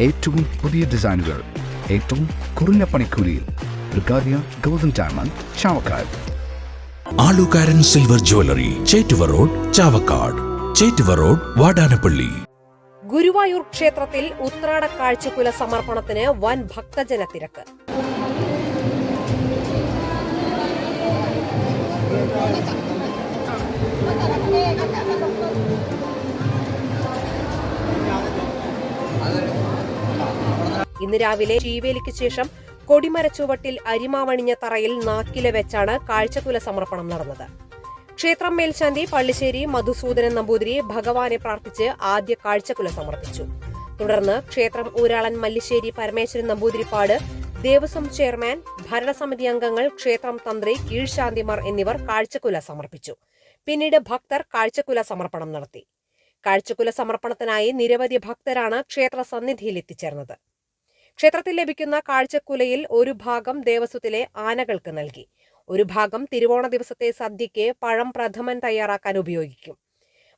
ഏറ്റവും പുതിയ ഡിസൈനുകൾ ഏറ്റവും കുറഞ്ഞ പണിക്കൂലിയിൽ ബ്രിഗാദിയ golden diamond Chavakkad. Alukaran silver jewellery Chettuva road Chavakkad. Chettuva road Vadanappally. Guruvayur ക്ഷേത്രത്തിൽ ഉത്രാട കാഴ്ചക്കുല സമർപ്പണത്തിന് വൻ ഭക്തജന തിരക്ക്. ഇന്ന് രാവിലെ ശീവേലിക്ക് ശേഷം കൊടിമരച്ചുവട്ടിൽ അരിമാവണിഞ്ഞ തറയിൽ നാക്കില വെച്ചാണ് കാഴ്ചക്കുല സമർപ്പണം നടന്നത്. ക്ഷേത്രം മേൽശാന്തി പള്ളിശ്ശേരി മധുസൂദനൻ നമ്പൂതിരി ഭഗവാനെ പ്രാർത്ഥിച്ച് ആദ്യ കാഴ്ചക്കുല സമർപ്പിച്ചു. തുടർന്ന് ക്ഷേത്രം ഊരാളൻ മല്ലിശ്ശേരി പരമേശ്വരൻ നമ്പൂതിരിപ്പാട് ദേവസ്വം ചെയർമാൻ ഭരണസമിതി അംഗങ്ങൾ ക്ഷേത്രം തന്ത്രി കീഴ്ശാന്തിമാർ എന്നിവർ കാഴ്ചക്കുല സമർപ്പിച്ചു. പിന്നീട് ഭക്തർ കാഴ്ചക്കുല സമർപ്പണം നടത്തി. കാഴ്ചക്കുല സമർപ്പണത്തിനായി നിരവധി ഭക്തരാണ് ക്ഷേത്ര സന്നിധിയിൽ എത്തിച്ചേർന്നത്. ക്ഷേത്രത്തിൽ ലഭിക്കുന്ന കാഴ്ചക്കുലയിൽ ഒരു ഭാഗം ദേവസ്വത്തിലെ ആനകൾക്ക് നൽകി. ഒരു ഭാഗം തിരുവോണ ദിവസത്തെ സദ്യയ്ക്ക് പഴം പ്രഥമൻ തയ്യാറാക്കാൻ ഉപയോഗിക്കും.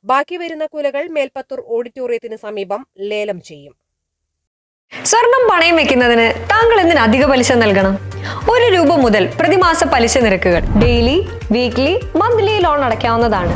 ബാക്കി വരുന്ന കുലകൾ മേൽപ്പത്തൂർ ഓഡിറ്റോറിയത്തിന് സമീപം ലേലം ചെയ്യും. സ്വർണം പണയം വെക്കുന്നതിന് താങ്കൾ എന്തിന് അധിക പലിശ നൽകണം? ഒരു രൂപ മുതൽ പ്രതിമാസ പലിശ നിരക്കുകൾ ഡെയിലി വീക്ക്ലി മന്ത്ലി ലോൺ അടയ്ക്കാവുന്നതാണ്.